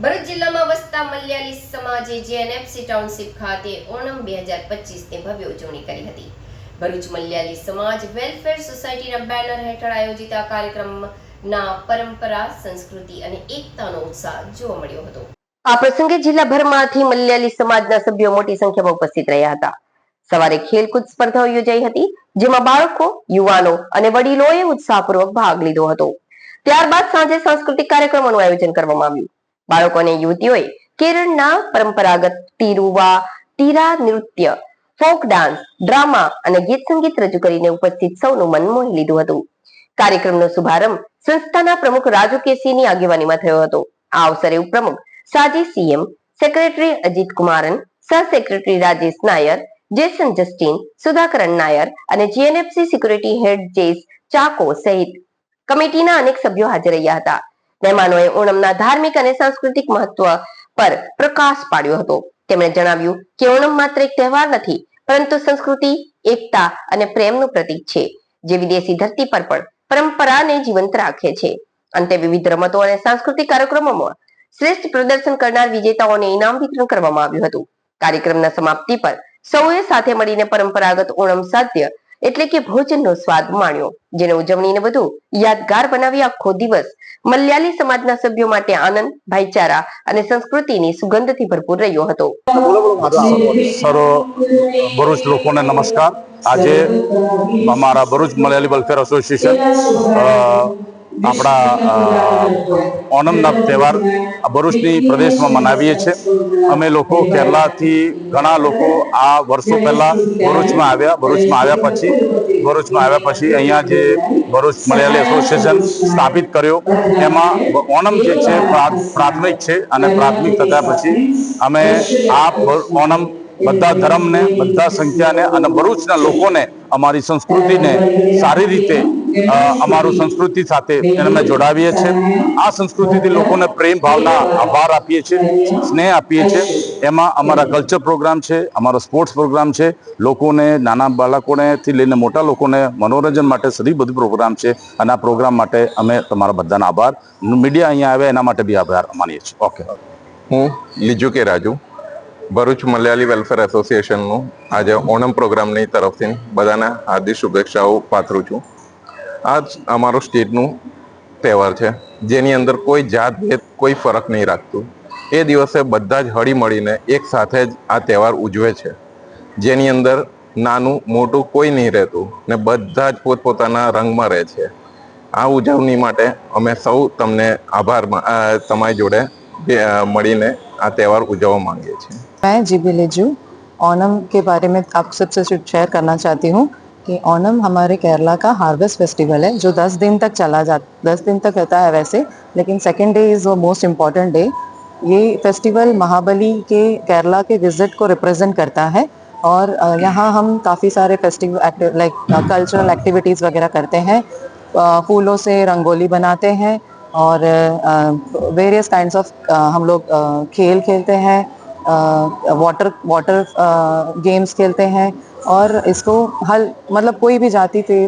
ભરૂચ જિલ્લામાં વસતા મલયાલી સમાજે જીએનએફસી ટાઉનશીપ ખાતે ઓણમ બે હજાર પચીસની ભવ્ય ઉજવણી કરી હતી. ભરૂચ મલયાલી સમાજ વેલફેર સોસાયટીના બેનર હેઠળ આયોજિત આ કાર્યક્રમના પરંપરા, સંસ્કૃતિ અને એકતાનો ઉત્સાહ જોવા મળ્યો હતો. આ પ્રસંગે જિલ્લાભરમાંથી મલયાલી સમાજના સભ્યો મોટી સંખ્યામાં ઉપસ્થિત રહ્યા હતા. સવારે ખેલકૂદ સ્પર્ધાઓ યોજાઈ હતી, જેમાં બાળકો, યુવાનો અને વડીલોએ ઉત્સાહપૂર્વક ભાગ લીધો હતો. ત્યારબાદ સાંજે સાંસ્કૃતિક કાર્યક્રમોનું આયોજન કરવામાં આવ્યું. બાળકો અને યુવતીઓએ કેરળના પરંપરાગત તિરુવા, તીરા નૃત્ય, ફોક ડાન્સ, ડ્રામા અને ગીત સંગીત રજૂ કરીને ઉપસ્થિત સૌનું મન મોહી લીધું હતું. કાર્યક્રમનો શુભારંભ સંસ્થાના પ્રમુખ રાજુ કેસીની આગેવાનીમાં થયો હતો. આ અવસરે ઉપપ્રમુખ સાજી સીએમ, સેક્રેટરી અજીત કુમારન, સહ secretary Rajesh Nair, Jason Justin, Sudhakaran Nair અને GNFC security head Jess Chacko સહિત કમિટીના અનેક સભ્યો હાજર રહ્યા હતા. મહેમાનોએ ઓણમના ધાર્મિક અને સાંસ્કૃતિક મહત્વ પર પ્રકાશ પાડ્યો હતો. તેમણે જણાવ્યું કે ઓણમ માત્ર એક તહેવાર નથી, પરંતુ સંસ્કૃતિ, એકતા અને પ્રેમનું પ્રતીક છે, જે વિદેશી ધરતી પર પણ પરંપરાને જીવંત રાખે છે. અંતે વિવિધ રમતો અને સાંસ્કૃતિક કાર્યક્રમોમાં શ્રેષ્ઠ પ્રદર્શન કરનાર વિજેતાઓને ઇનામ વિતરણ કરવામાં આવ્યું હતું. કાર્યક્રમના સમાપ્તિ પર સૌએ સાથે મળીને પરંપરાગત ઓણમ સાધ્ય એટલે કે ભોજનનો સ્વાદ માણ્યો, જેને ઉજવણીને વધુ યાદગાર બનાવી આખો દિવસ. મલયાલી સમાજના સભ્યો માટે આનંદ, ભાઈચારા અને સંસ્કૃતિની સુગંધથી ભરપૂર રહ્યો હતો. સર્વ ભરૂચ લોકોને નમસ્કાર. આજે અમારા ભરૂચ મલયાલી વેલફેર એસોસિએશન આપણા ઓનમના તહેવાર ભરૂચની પ્રદેશમાં મનાવીએ છીએ. અમે લોકો કેરલાથી ઘણા લોકો આ વર્ષો પહેલાં ભરૂચમાં આવ્યા. ભરૂચમાં આવ્યા પછી, ભરૂચમાં આવ્યા પછી અહીંયા જે ભરૂચ મલયાલી એસોસિએશન સ્થાપિત કર્યો. એમાં ઓનમ જે છે પ્રા- પ્રાથમિક છે અને પ્રાથમિક થતા પછી અમે આ ઓનમ બધા ધર્મને, બધા સંખ્યાને અને ભરૂચના લોકોને, અમારી સંસ્કૃતિને સારી રીતે અમારું સંસ્કૃતિ સાથે એને અમે જોડાવીએ છીએ. આ સંસ્કૃતિથી લોકોને પ્રેમ ભાવના આભાર આપીએ છીએ, સ્નેહ આપીએ છીએ. એમાં અમારા કલ્ચર પ્રોગ્રામ છે, અમારો સ્પોર્ટ્સ પ્રોગ્રામ છે. લોકોને, નાના બાળકોનેથી લઈને મોટા લોકોને મનોરંજન માટે સદી બધું પ્રોગ્રામ છે. અને આ પ્રોગ્રામ માટે અમે તમારા બધાનો આભાર. મીડિયા અહીંયા આવે એના માટે બી આભાર માનીએ છીએ. ઓકે. હું લીજુ કે રાજુ, ભરૂચ મલયાલી વેલફેર એસોસિએશનનું આજે ઓણમ પ્રોગ્રામની તરફથી બધાને હાર્દિક શુભેચ્છાઓ પાથરું છું. આ જ અમારો સ્ટેટનું તહેવાર છે જેની અંદર કોઈ જાત ભેદ કોઈ ફરક નહીં રાખતું એ દિવસે બધા જ હળી મળીને એક સાથે જ આ તહેવાર ઉજવે છે જેની અંદર નાનું મોટું કોઈ નહીં રહેતું ને બધા જ પોતપોતાના રંગમાં રહે છે આ ઉજવણી માટે અમે સૌ તમને આભાર મા- અ, તમારી જોડે અ, મળીને આ તહેવાર ઉજવવા માંગીએ છીએ मैं जीबी लिजू ओनम के बारे में आप सबसे शेयर करना चाहती हूँ कि ओनम हमारे केरला का हार्वेस्ट फेस्टिवल है, जो 10 दिन तक चला जा 10 दिन तक रहता है वैसे, लेकिन second day is most important day ये फेस्टिवल महाबली के, केरला के विज़िट को रिप्रेजेंट करता है और यहाँ हम काफ़ी सारे फेस्टिवल लाइक कल्चरल एक्टिविटीज़ वगैरह करते हैं। फूलों से रंगोली बनाते हैं और वेरियस काइंड्स ऑफ़ हम लोग खेल खेलते हैं। वाटर वाटर गेम्स खेलते हैं और इसको हल मतलब कोई भी जाति थे